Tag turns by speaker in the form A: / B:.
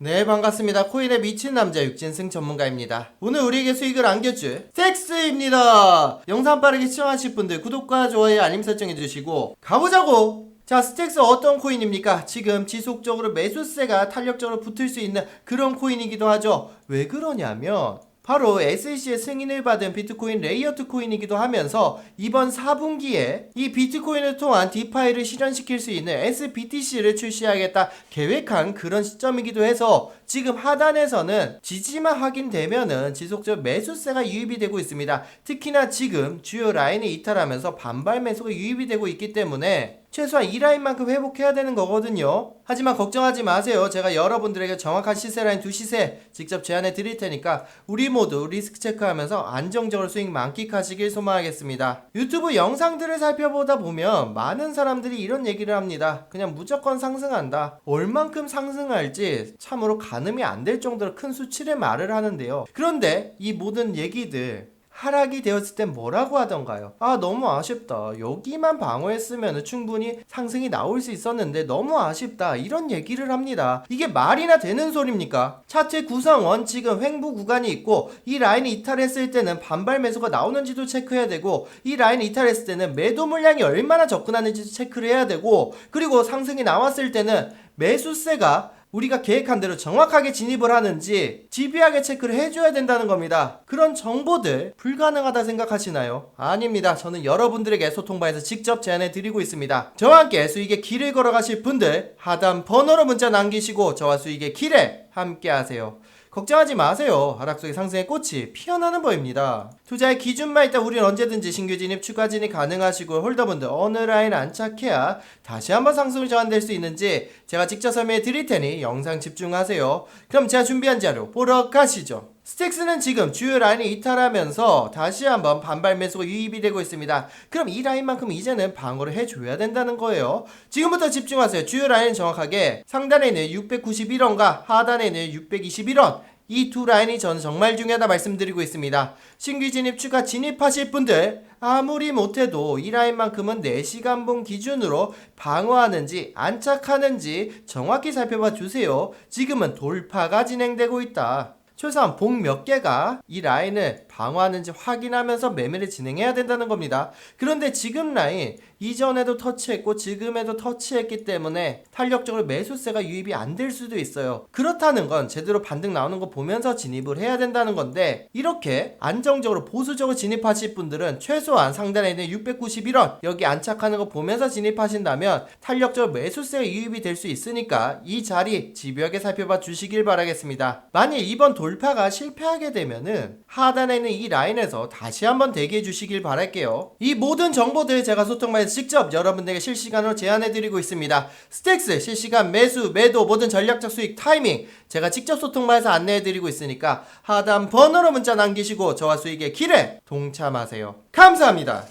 A: 네 반갑습니다. 코인에 미친 남자 육진승 전문가입니다. 오늘 우리에게 수익을 안겨줄 섹스입니다. 영상 빠르게 시청하실 분들 구독과 좋아요 알림 설정 해주시고 가보자고! 자 스택스 어떤 코인입니까? 지금 지속적으로 매수세가 탄력적으로 붙을 수 있는 그런 코인이기도 하죠. 왜 그러냐면 바로 SEC의 승인을 받은 비트코인 레이어트 코인이기도 하면서 이번 4분기에 이 비트코인을 통한 디파이를 실현시킬 수 있는 SBTC를 출시하겠다 계획한 그런 시점이기도 해서 지금 하단에서는 지지만 확인되면은 지속적 매수세가 유입이 되고 있습니다. 특히나 지금 주요 라인이 이탈하면서 반발 매수가 유입이 되고 있기 때문에 최소한 이 라인만큼 회복해야 되는 거거든요. 하지만 걱정하지 마세요. 제가 여러분들에게 정확한 시세 라인 두 시세 직접 제안해 드릴 테니까 우리 모두 리스크 체크하면서 안정적으로 수익 만끽하시길 소망하겠습니다. 유튜브 영상들을 살펴보다 보면 많은 사람들이 이런 얘기를 합니다. 그냥 무조건 상승한다. 얼만큼 상승할지 참으로 가 늠이 안 될 정도로 큰 수치를 말을 하는데요. 그런데 이 모든 얘기들 하락이 되었을 땐 뭐라고 하던가요? 아 너무 아쉽다. 여기만 방어했으면 충분히 상승이 나올 수 있었는데 너무 아쉽다. 이런 얘기를 합니다. 이게 말이나 되는 소리입니까? 차트 구성원 지금 횡보 구간이 있고 이 라인이 이탈했을 때는 반발 매수가 나오는지도 체크해야 되고 이 라인이 이탈했을 때는 매도 물량이 얼마나 접근하는지 체크를 해야 되고 그리고 상승이 나왔을 때는 매수세가 우리가 계획한 대로 정확하게 진입을 하는지 집요하게 체크를 해줘야 된다는 겁니다. 그런 정보들 불가능하다 생각하시나요? 아닙니다. 저는 여러분들에게 소통방에서 직접 제안해 드리고 있습니다. 저와 함께 수익의 길을 걸어가실 분들 하단 번호로 문자 남기시고 저와 수익의 길에 함께 하세요. 걱정하지 마세요. 하락 속의 상승의 꽃이 피어나는 법입니다. 투자의 기준만 있다 우리는 언제든지 신규 진입, 추가 진입 가능하시고 홀더분들 어느 라인 안착해야 다시 한번 상승을 저한될 수 있는지 제가 직접 설명해 드릴 테니 영상 집중하세요. 그럼 제가 준비한 자료 보러 가시죠. 스택스는 지금 주요 라인이 이탈하면서 다시 한번 반발 매수가 유입이 되고 있습니다. 그럼 이 라인만큼 이제는 방어를 해줘야 된다는 거예요. 지금부터 집중하세요. 주요 라인은 정확하게 상단에 있는 691원과 하단에 있는 621원 이 두 라인이 저는 정말 중요하다 말씀드리고 있습니다. 신규 진입 추가 진입하실 분들 아무리 못해도 이 라인만큼은 4시간봉 기준으로 방어하는지 안착하는지 정확히 살펴봐 주세요. 지금은 돌파가 진행되고 있다. 최소한 봉 몇 개가 이 라인을 방어하는지 확인하면서 매매를 진행해야 된다는 겁니다. 그런데 지금 라인 이전에도 터치했고 지금에도 터치했기 때문에 탄력적으로 매수세가 유입이 안 될 수도 있어요. 그렇다는 건 제대로 반등 나오는 거 보면서 진입을 해야 된다는 건데 이렇게 안정적으로 보수적으로 진입하실 분들은 최소한 상단에 있는 691원 여기 안착하는 거 보면서 진입하신다면 탄력적으로 매수세가 유입이 될 수 있으니까 이 자리 집요하게 살펴봐 주시길 바라겠습니다. 만일 이번 돌파가 실패하게 되면은 하단에 있는 이 라인에서 다시 한번 대기해 주시길 바랄게요. 이 모든 정보들 제가 소통방에서 직접 여러분들에게 실시간으로 제안해 드리고 있습니다. 스택스 실시간 매수, 매도, 모든 전략적 수익 타이밍 제가 직접 소통방에서 안내해 드리고 있으니까 하단 번호로 문자 남기시고 저와 수익의 길에 동참하세요. 감사합니다.